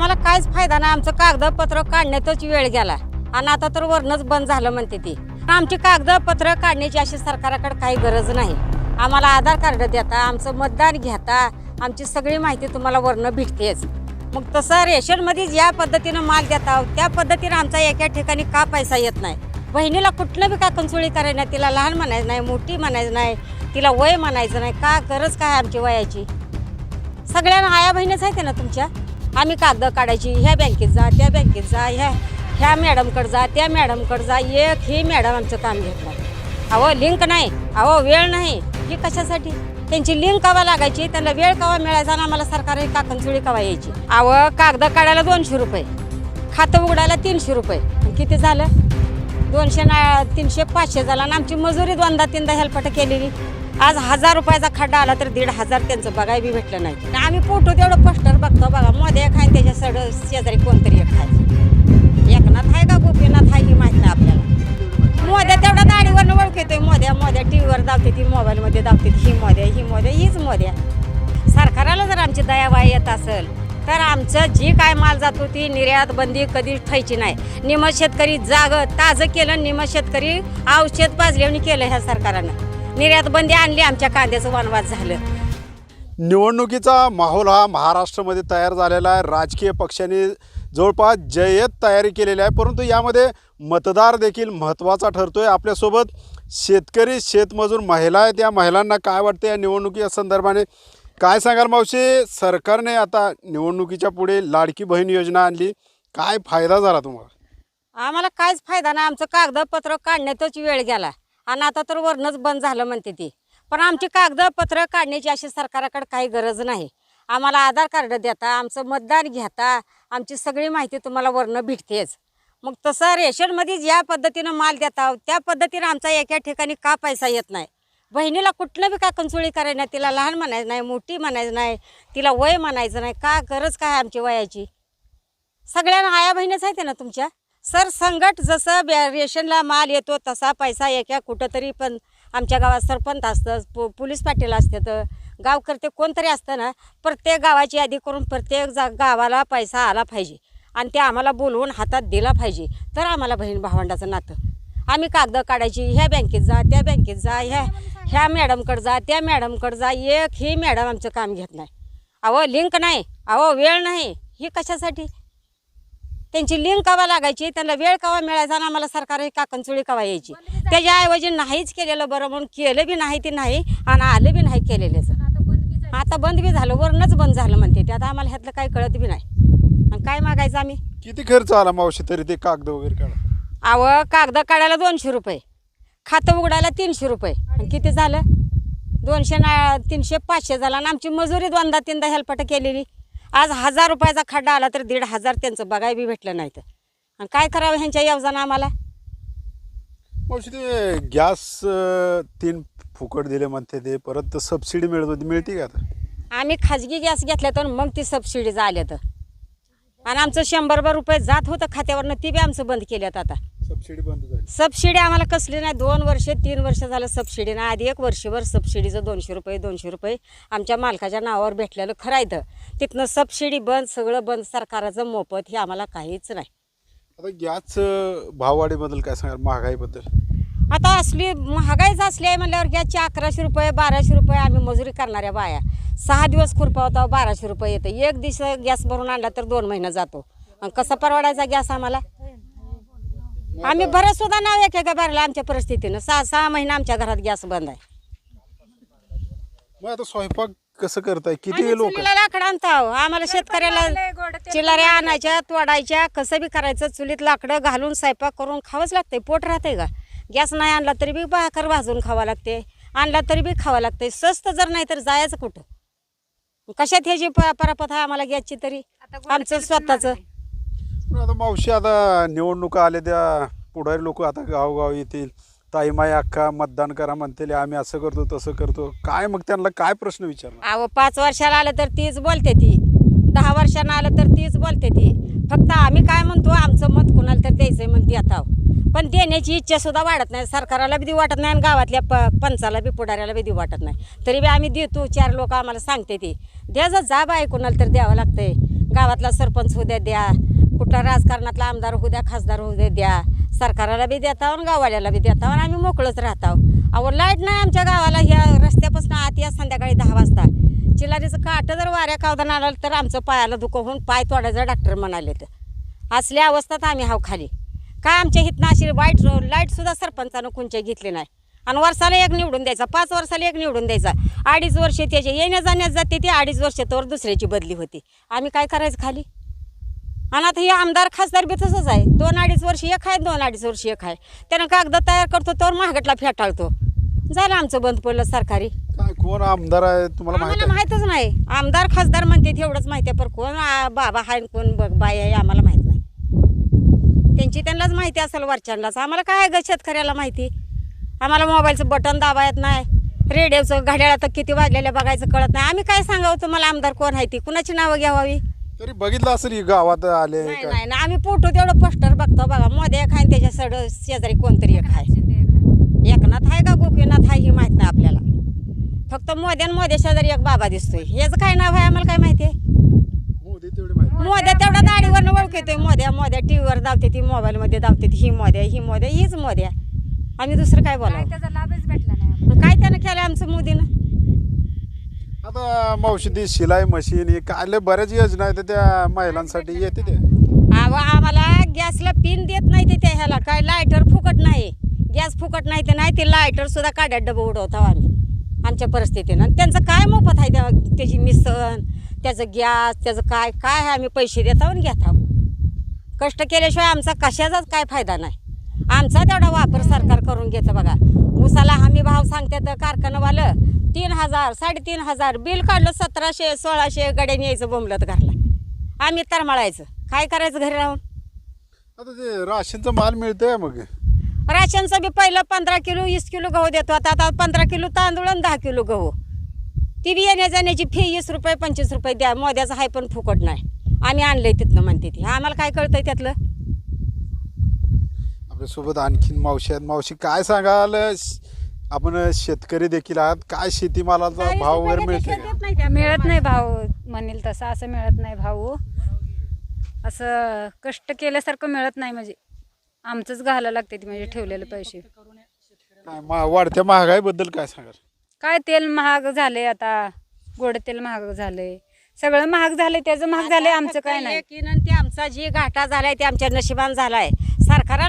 आम्हाला काहीच फायदा नाही. आमचं कागदपत्र काढण्यातच वेळ गेला. आणि आता तर वरणच बंद झालं म्हणते ती. आमची कागदपत्र काढण्याची अशी सरकाराकडे काही गरज नाही. आम्हाला आधार कार्ड देता आमचं मतदान घेता आमची सगळी माहिती तुम्हाला वरनं भेटतेच. मग तसं रेशनमध्ये ज्या पद्धतीनं माल देता त्या पद्धतीनं आमचा एका ठिकाणी का पैसा येत नाही? बहिणीला कुठलं बी का कंचोळी करायला नाही तिला लहान म्हणायचं नाही मोठी म्हणायचं नाही तिला वय म्हणायचं नाही का गरज काय आमची वयाची? सगळ्या आया बहिणीच आहेत ना तुमच्या? आम्ही कागद काढायची ह्या बँकेत जा त्या बँकेत जा ह्या ह्या मॅडमकडे जा त्या मॅडमकडे जा एक ही मॅडम आमचं काम घेत अहो लिंक नाही. अहो वेळ नाही. ही कशासाठी? त्यांची लिंक कवा लागायची? त्यांना वेळ कवा मिळायचा आणि आम्हाला सरकारी काकणचुळी कवा यायची? अहो कागद काढायला दोनशे रुपये. खातं उघडायला तीनशे रुपये. किती झालं? दोनशे ना तीनशे पाचशे झाला आणि आमची मजुरी दोनदा तीनदा हेल्पट केलेली. आज हजार रुपयाचा खड्डा आला तर दीड हजार त्यांचं बघाय बी भेटलं नाही. आम्ही फोटो तेवढं पोस्टर बघतो बघा मध्ये खाय त्याच्या सड शेजारी कोणतरी एक खायचं एकनाथ आहे का गोपीनाथ आहे ही माहीत नाही आपल्याला. मोद्या तेवढा दाढीवरनं ओळखतोय. मोद्या मोद्या टी व्हीवर दावते ती मोबाईलमध्ये दावते ही मोद्या ही मोद्या हीच मोद्या. सरकाराला जर आमची दयावाई येत असेल तर आमचं जी काय माल जातो ती निर्यात बंदी कधीच ठेवायची नाही. निम शेतकरी जाग ताजं केलं निम शेतकरी औषध पाजलेवणी केलं ह्या सरकारनं. निर्यात बंदी आणली आमच्या कांद्याचं वनवास झालं. निवडणुकीचा माहोल हा महाराष्ट्रामध्ये तयार झालेला आहे. राजकीय पक्षांनी जवळपास जय्यत तयारी केलेली आहे परंतु यामध्ये मतदार देखील महत्त्वाचा ठरतोय. आपल्यासोबत शेतकरी शेतमजूर महिला आहेत. या महिलांना काय वाटतं या निवडणुकीच्या संदर्भाने? काय सांगाल मावशी? सरकारने आता निवडणुकीच्या पुढे लाडकी बहीण योजना आणली. काय फायदा झाला तुम्हाला? आम्हाला काहीच फायदा नाही. आमचं कागदपत्र काढण्यातच वेळ गेला. आणि आता तर वरणच बंद झालं म्हणते ती. पण आमची कागदपत्र काढण्याची अशी सरकाराकडे काही गरज नाही. आम्हाला आधार कार्ड देता आमचं मतदान घेता आमची सगळी माहिती तुम्हाला वरनं भेटतेच. मग तसं रेशनमध्ये ज्या पद्धतीनं माल देता त्या पद्धतीनं आमचा एका ठिकाणी का पैसा येत नाही? बहिणीला कुठलं बी का कंचोळी करायची नाही तिला लहान म्हणायचं नाही मोठी म्हणायचं नाही तिला वय म्हणायचं नाही का गरज काय आमची वयाची? सगळ्या आया बहिणीच आहेत ना तुमच्या? सर संगट जसं बॅ- रेशनला माल येतो तसा पैसा एका कुठंतरी पण आमच्या गावात सरपंच असतं पो पोलीस पाटील असतात गावकर्ते कोणतरी असतं ना प्रत्येक गावाची यादी करून प्रत्येक जा गावाला पैसा आला पाहिजे. आणि ते आम्हाला बोलवून हातात दिला पाहिजे. तर आम्हाला बहीण भावंडाचं नातं. आम्ही कागद काढायची ह्या बँकेत जा त्या बँकेत जा ह्या ह्या मॅडमकडे जा त्या मॅडमकडे जा एक ही मॅडम आमचं काम घेत नाही. अहो लिंक नाही अहो वेळ नाही. ही कशासाठी? त्यांची लिंक कवा लागायची? त्यांना वेळ कवा मिळायचा? आणि आम्हाला सरकारी काकणचुळी कवा यायची? त्याच्याऐवजी नाहीच केलेलं बरं म्हणून केलं बी नाही ते नाही आणि आलं बी नाही केलेलंच आता बंद बी झालं. वरणच बंद झालं म्हणते ते. आता आम्हाला ह्यातलं काही कळत बी नाही. आणि काय मागायचं आम्ही? किती खर्च आला मावशी तरी ते कागद वगैरे काढा? अव कागद काढायला दोनशे रुपये. खातं उघडायला तीनशे रुपये. आणि किती झालं? दोनशे ना तीनशे पाचशे झालं. आणि आमची मजुरी दोनदा तीनदा हेल्पट केलेली. आज हजार रुपयाचा खड्डा आला तर दीड हजार त्यांचं बघाय बी भेटलं नाही तर. आणि काय करावं ह्यांच्या योजना आम्हाला? मावशी ते गॅस तीन फुकट दिले म्हणते ते परत सबसिडी मिळत होती मिळते का आता? आम्ही खाजगी गॅस घेतल्या तर मग ती सबसिडी आल्या तर. आणि आमचं शंभर भर रुपये जात होतं खात्यावरनं ती बी आमचं बंद केल्यात आता. सबसिडी बंद झाली. सबसिडी आम्हाला कसली नाही. दोन वर्ष तीन वर्ष झालं सबसिडी नाही. आधी एक वर्षभर सबसिडीचं दोनशे रुपये दोनशे रुपये आमच्या मालकाच्या नावावर भेटलेलं खरं आहे इथं. तिथनं सबसिडी बंद सगळं बंद सरकाराचं मोफत हे आम्हाला काहीच नाही. आता गॅस भाववाढीबद्दल काय सांगाल? महागाईबद्दल आता असली महागाईच असली आहे म्हणल्यावर गॅसचे अकराशे रुपये बाराशे रुपये आम्ही मजुरी करणाऱ्या बाया. सहा दिवस खुरपावता बाराशे रुपये येतं. एक दिवस गॅस भरून आणला तर दोन महिना जातो. आणि कसा परवडायचा गॅस आम्हाला? आम्ही बरं सुद्धा नाव एक एका भरला आमच्या परिस्थितीनं. सहा सहा महिना आमच्या घरात गॅस बंद आहे. मग आता स्वयंपाक कसं करताय? आम्ही किती लोक? चुलीला लाकडं आणतो आम्हाला शेतकऱ्याला चिलाऱ्या आणायच्या तोडायच्या कसं बी करायचं चुलीत लाकडं घालून स्वयंपाक करून खावंच लागते पोट राहते का? गॅस नाही आणला तरी बी भाकर भाजून खावा लागते आणला तरी बी खावा लागते स्वस्त जर नाही तर जायचं कुठं? कशात ह्याची प- परापत आहे आम्हाला गॅसची तरी? आमचं स्वतःचं. आता मावशी आता निवडणुका आल्या त्या पुढारी लोक आता गावगाव येतील. ताईमाई अख्खा मतदान करा म्हणतील आम्ही असं करतो तसं करतो. काय मग त्यांना काय प्रश्न विचारणार? अहो पाच वर्षाला आलं तर तीच बोलते ती. दहा वर्षानं आलं तर तीच बोलते ती. फक्त आम्ही काय म्हणतो आमचं मत कुणाला तर द्यायचंय म्हणते आता. पण देण्याची इच्छा सुद्धा वाढत नाही. सरकाराला बी देऊ वाटत नाही आणि गावातल्या प पंचाला बी पुढाऱ्याला बी देऊ वाटत नाही. तरी बी आम्ही देतो चार लोक आम्हाला सांगते ती. द्या जा जा बाय कुणाला तर द्यावं लागतंय. गावातला सरपंच उद्या द्या. कुठं राजकारणातला आमदार होऊ द्या खासदार होऊ द्या द्या सरकाराला बी देता आणि गाववाल्याला बी देता आणि आम्ही मोकळंच राहतो अहो लाइट नाही आमच्या गावाला ह्या रस्त्यापासून आत या संध्याकाळी दहा वाजता. चिलारीचं काट जर वाऱ्या कावदान आलं तर आमचं पायाला दुखं होऊन पाय तोडायचं डॉक्टर म्हणाले तर असल्या अवस्थेत आम्ही हाव खाली. काय आमच्या हितनं अशी वाईट लाईटसुद्धा सरपंचानं कोणच्या घेतली नाही. आणि वर्षाला एक निवडून द्यायचा पाच वर्षाला एक निवडून द्यायचा. अडीच वर्ष त्याचे येण्या जाण्यात जाते ती अडीच वर्ष तर दुसऱ्याची बदली होती. आम्ही काय करायचं खाली? आणि आता हे आमदार खासदार बी तसंच आहे. दोन अडीच वर्ष एक आहे दोन अडीच वर्ष एक आहे. त्यानं कागद तयार करतो तर महागटला फेटाळतो झालं आमचं बंद पडलं सरकारी. काय कोण आमदार आहे तुम्हाला माहीत आम्हाला आहे? माहीतच नाही. आमदार खासदार म्हणते तेवढंच माहिती आहे पण कोण आ, बाबा हाय कोण बघ बाई आहे आम्हाला माहीत नाही. त्यांची त्यांनाच माहिती असेल वरच्यांनाच. आम्हाला काय ग शेतकऱ्याला माहिती? आम्हाला मोबाईलचं बटन दाबा येत नाही. रेडिओचं घड्याळ तर किती वाजलेलं बघायचं कळत नाही. आम्ही काय सांगावं तुम्हाला? आमदार कोण आहे ती? कुणाची नावं घ्यावावी? तरी बघितलं असेल ही गावात आले नाही नाही नाही. आम्ही फोटो तेवढं पोस्टर बघतो बघा. मध्ये एक आहे आणि त्याच्या सड शेजारी कोणतरी एक आहे. एकनाथ आहे का गोपीनाथ आहे ही माहीत नाही आपल्याला. फक्त मोद्यान मोद्या शेजारी एक बाबा दिसतोय. याचं काय नाव आहे आम्हाला काय माहिती आहे? मोदी तेवढी माहिती मोद्या तेवढा दाढीवर ओळखतोय. मोद्या मोद्या टी व्हीवर दावते ती मोबाईलमध्ये दावते ती ही मोद्या ही मोद्या हीच मोद्या. आम्ही दुसरं काय बोलावं? त्याचा लाभच भेटला नाही आम्हाला. काय त्यानं केलं आमचं मोदीनं? आता मावशी शिलाई मशीन हे काय लय बऱ्याच योजना आहेत त्या महिलांसाठी. येते ते. अहो आम्हाला गॅसला पिन देत नाही ते त्या ह्याला. काय लायटर फुकट नाही. गॅस फुकट नाही ते नाही ते लायटर सुद्धा काड्यात डबं उडवतो आम्ही. आमच्या परिस्थितीनं. आणि त्यांचं काय मोफत आहे त्या त्याची मिसण त्याचं गॅस त्याचं काय काय आहे आम्ही पैसे देतो आणि घेत आहोत कष्ट केल्याशिवाय आमचा कशाचाच काय फायदा नाही. आमचा तेवढा वापर सरकार करून घेतं बघा. उसाला हमी भाव सांगतात कारखानावालं. तीन हजार साडेतीन हजार बिल काढलं सतराशे सोळाशे गड्याने यायचं बोंबलत घरला. आम्ही तरमळायचं. काय करायचं घरी राहून? आता ते राशनचा माल मिळतोय मग. राशनचं बी पहिलं पंधरा किलो वीस किलो गहू देतो. आता आता पंधरा किलो तांदूळ आणि दहा किलो गहू. ती बी येण्या जाण्याची फी वीस रुपये पंचवीस रुपये द्या. मोद्याचं हाय पण फुकट नाही. आम्ही आणलंय तिथनं म्हणते ती. आम्हाला काय कळतंय त्यातलं? आपल्यासोबत आणखीन मावशी आहेत. मावशी काय सांगाल आपण शेतकरी देखील आहात. काय शेतीमालाचा भाव वगैरे मिळते का? मिळत नाही भाव म्हणेल तसं. असं मिळत नाही भाऊ. असं कष्ट केल्यासारखं मिळत नाही म्हणजे. आमचंच घालायला लागते ती म्हणजे ठेवलेले पैसे. काय मा- वाढत्या महागाईबद्दल काय सांगाल? काय तेल महाग झाले आता. गोड तेल महाग झालंय. सगळं महाग झालंय त्याचं महाग झालंय आमचं काय नाही. ते आमचा जी घाटा झालाय ते आमच्या नशिबान झालाय.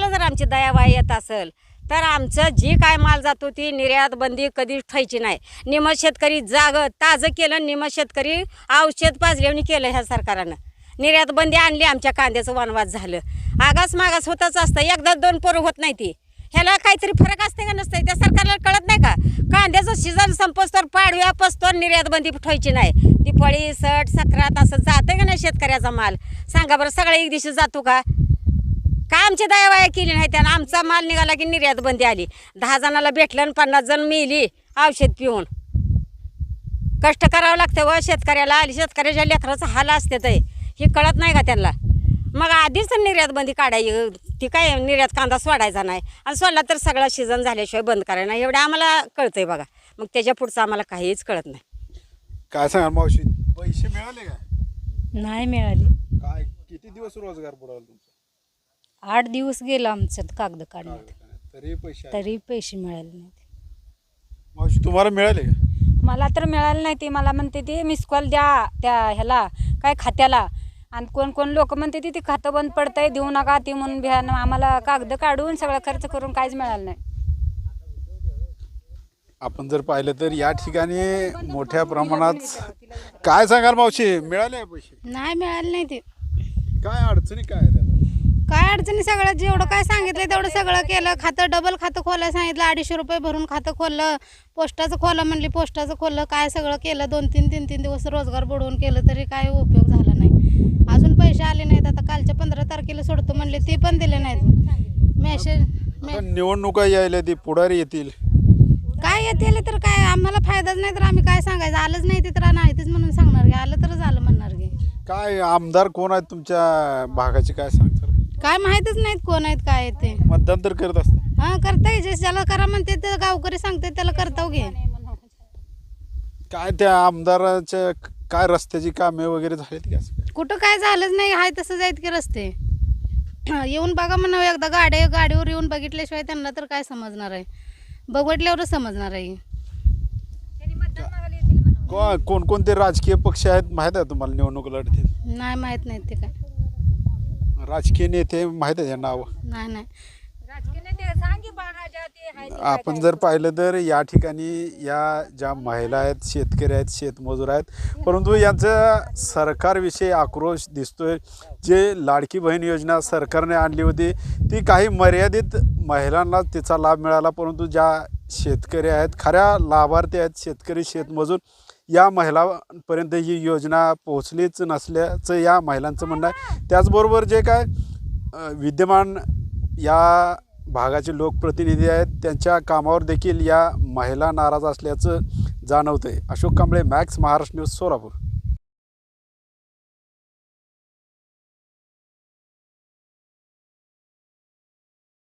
कोणाला जर आमची दयावाई येत असेल तर आमचं जी काय माल जातो ती निर्यात बंदी कधी ठेवायची नाही. निम शेतकरी जाग ताजं केलं निम शेतकरी औषध पाजल्याने केलं ह्या सरकारानं. निर्यात बंदी आणली आमच्या कांद्याचं वनवास झालं. आगास मागास होतच असतं एकदा दोन पोरं होत नाही ती. ह्याला काहीतरी फरक असते का नसते त्या सरकारला कळत नाही का? कांद्याचं सीझन संपस्तोर पाडव्या पसतोर निर्यात बंदी ठेवायची नाही. दिपाळी सट सक्रात असं जाते का नाही शेतकऱ्याचा माल? सांगा बरं सगळ्या एक दिवशी जातो का? का आमची दयावाया केली नाही त्यानं? आमचा माल निघाला की निर्यात बंदी आली. दहा जणाला भेटलं आणि पन्नास जण मिली औषध पिऊन. कष्ट करावं लागतं व शेतकऱ्याला. आणि शेतकऱ्याच्या लेकराचं हाल असते ते. हे कळत नाही का त्यांना? मग आधीच निर्यात बंदी काढाय ती काय निर्यात कांदा सोडायचा नाही. आणि सोडला तर सगळा सीझन झाल्याशिवाय बंद करायला नाही. एवढं आम्हाला कळतंय बघा. मग त्याच्या पुढचं आम्हाला काहीच कळत नाही. काय सांगाल मावशी? पैसे मिळाले का नाही मिळाली. काय? किती दिवस रोजगार बुडाला तुमचा? आठ दिवस गेलं आमचं कागद काढण्यात. तरी पैसे. तरी पैसे मिळाले नाहीत. मावशी तुम्हाला मिळाले का? मला तर मिळालं नाही ते. मला म्हणते ते मिस कॉल द्या त्या ह्याला काय खात्याला. आणि कोण कोण लोक म्हणते ते ते खातं बंद पडतंय देऊ नका ते म्हणून भ्या आम्हाला कागद काढून सगळं खर्च करून काहीच मिळालं नाही. आपण जर पाहिलं तर या ठिकाणी मोठ्या प्रमाणात काय सांगाल मावशी? मिळाले पैसे? नाही मिळालं नाही ते. काय अडचणी काय आहेत? काय अडचणी सगळं? जेवढं काय सांगितलं तेवढं सगळं केलं. खातं डबल खातं खोलायला सांगितलं. अडीचशे रुपये भरून खातं खोललं. पोस्टाचं खोलं म्हणली पोस्टाचं खोललं. काय सगळं केलं? दोन तीन तीन तीन दिवस रोजगार बुडवून केलं तरी काय उपयोग झाला नाही. अजून पैसे आले नाहीत. आता कालच्या पंधरा तारखेला सोडतो म्हणले ते पण दिले नाहीत. मेसेज आता निवडणुका यायला ती पुढारी येतील. काय येते तर काय? आम्हाला फायदाच नाही तर आम्ही काय सांगायचं? आलंच नाही ते तर नाहीतच म्हणून सांगणार की आलं तर झालं म्हणणार की. काय आमदार कोण आहेत तुमच्या भागाचे? काय सांगतात काय माहीतच नाहीत कोण आहेत काय आहेत ते. मतदान तर करत असतात. हा करताय जे ज्याला करा म्हणते ते गावकरी सांगते त्याला करताव घे. काय त्या आमदाराच्या काय रस्त्याची कामे वगैरे झालीत की असं? कुठं काय झालंच नाही हाय तसंच आहेत की रस्ते. येऊन बघा म्हणा एकदा गाडी गाडीवर येऊन बघितल्याशिवाय त्यांना तर काय समजणार आहे. बघितल्यावरच समजणार आहे. को- कोणकोणते राजकीय पक्ष आहेत माहीत आहे तुम्हाला निवडणूक लढतील नाही माहीत नाही ते काय. राजकीय नेते माहीत आहे नाव नाही नाही. आपण जर पाहिलं तर या ठिकाणी या ज्या महिला आहेत शेतकरी आहेत शेतमजूर आहेत परंतु यांचं सरकारविषयी आक्रोश दिसतोय. जे लाडकी बहीण योजना सरकारने आणली होती ती काही मर्यादित महिलांना तिचा लाभ मिळाला परंतु ज्या शेतकरी आहेत खऱ्या लाभार्थी आहेत शेतकरी शेतमजूर या महिलांपर्यंत ही योजना पोहोचलीच नसल्याचं या महिलांचं म्हणणं आहे. त्याचबरोबर जे काय विद्यमान या भागाचे लोकप्रतिनिधी आहेत त्यांच्या कामावर देखील या महिला नाराज असल्याचं जाणवतं आहे अशोक कांबळे मॅक्स महाराष्ट्र न्यूज सोलापूर.